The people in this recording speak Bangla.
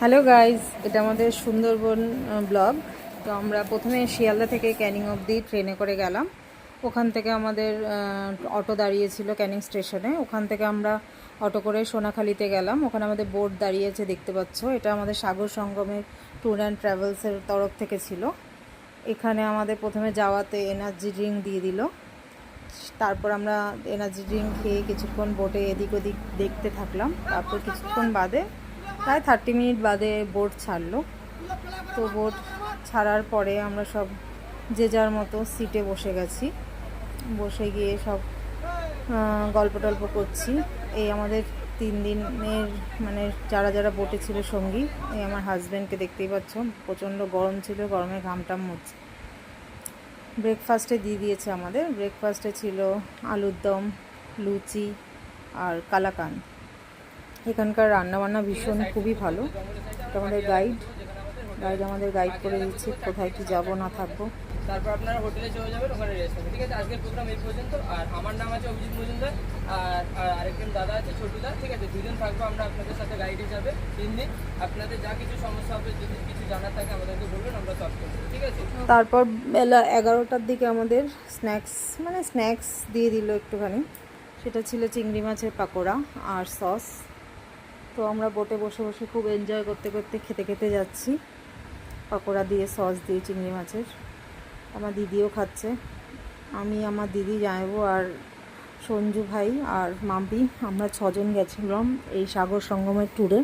হ্যালো গাইজ এটা আমাদের সুন্দরবন ব্লগ তো আমরা প্রথমে শিয়ালদা থেকে ক্যানিং অবধি ট্রেনে করে গেলাম। ওখান থেকে আমাদের অটো দাঁড়িয়েছিল ক্যানিং স্টেশনে। ওখান থেকে আমরা অটো করে সোনাখালিতে গেলাম। ওখানে আমাদের বোট দাঁড়িয়েছে, দেখতে পাচ্ছ। এটা আমাদের সাগর সঙ্গমের ট্যুর অ্যান্ড ট্রাভেলসের তরফ থেকে ছিল। এখানে আমাদের প্রথমে যাওয়াতে এনার্জি ড্রিঙ্ক দিয়ে দিল। তারপর আমরা এনার্জি ড্রিঙ্ক খেয়ে কিছুক্ষণ বোটে এদিক ওদিক দেখতে থাকলাম। তারপর কিছুক্ষণ বাদে প্রায় থার্টি মিনিট বাদে বোট ছাড়লো। তো বোট ছাড়ার পরে আমরা সব যে যার মতো সিটে বসে গেছি। বসে গিয়ে সব গল্প টল্প করছি। এই আমাদের তিন দিনের মানে যারা যারা বোটে ছিল সঙ্গী, এই আমার হাজব্যান্ডকে দেখতেই পাচ্ছ, প্রচণ্ড গরম ছিল, গরমে ঘামটাম হচ্ছে। ব্রেকফাস্টে দিয়ে দিয়েছে আমাদের। ব্রেকফাস্টে ছিল আলুর দম লুচি আর কালাকান এখানকার রান্নাবান্না ভীষণ খুবই ভালো। এটা আমাদের গাইড গাইড আমাদের গাইড করে দিচ্ছে কোথায় কি যাব না থাকব। তারপর আপনারা হোটেলে চলে যাবেন ওখানে রেস্ট হবে। ঠিক আছে আজকের প্রোগ্রাম এই পর্যন্ত। আর আমার নাম আছে অভিজিৎ মজুমদার আর আর আরেকজন দাদা আছে ছোটুদা ঠিক আছে দুজন থাকব আমরা আপনাদের সাথে গাইড হিসাবে তিন দিন। আপনাদের যা কিছু সমস্যা হবে যদি কিছু জানার থাকে আমাদেরকে বলবেন আমরা সলভ করব ঠিক আছে? তারপর বেলা এগারোটার দিকে আমাদের স্ন্যাক্স মানে স্ন্যাক্স দিয়ে দিল একটুখানি। সেটা ছিল চিংড়ি মাছের পাকোড়া আর সস তো আমরা বোটে বসে বসে খুব এনজয় করতে করতে খেতে খেতে যাচ্ছি। পাকোড়া দিয়ে সস দিয়ে চিংড়ি মাছের। আমার দিদিও খাচ্ছে। আমি আমার দিদি যাইব আর সঞ্জু ভাই আর মাম্পি, আমরা ছজন গেছিলাম এই সাগর সঙ্গমের ট্যুরে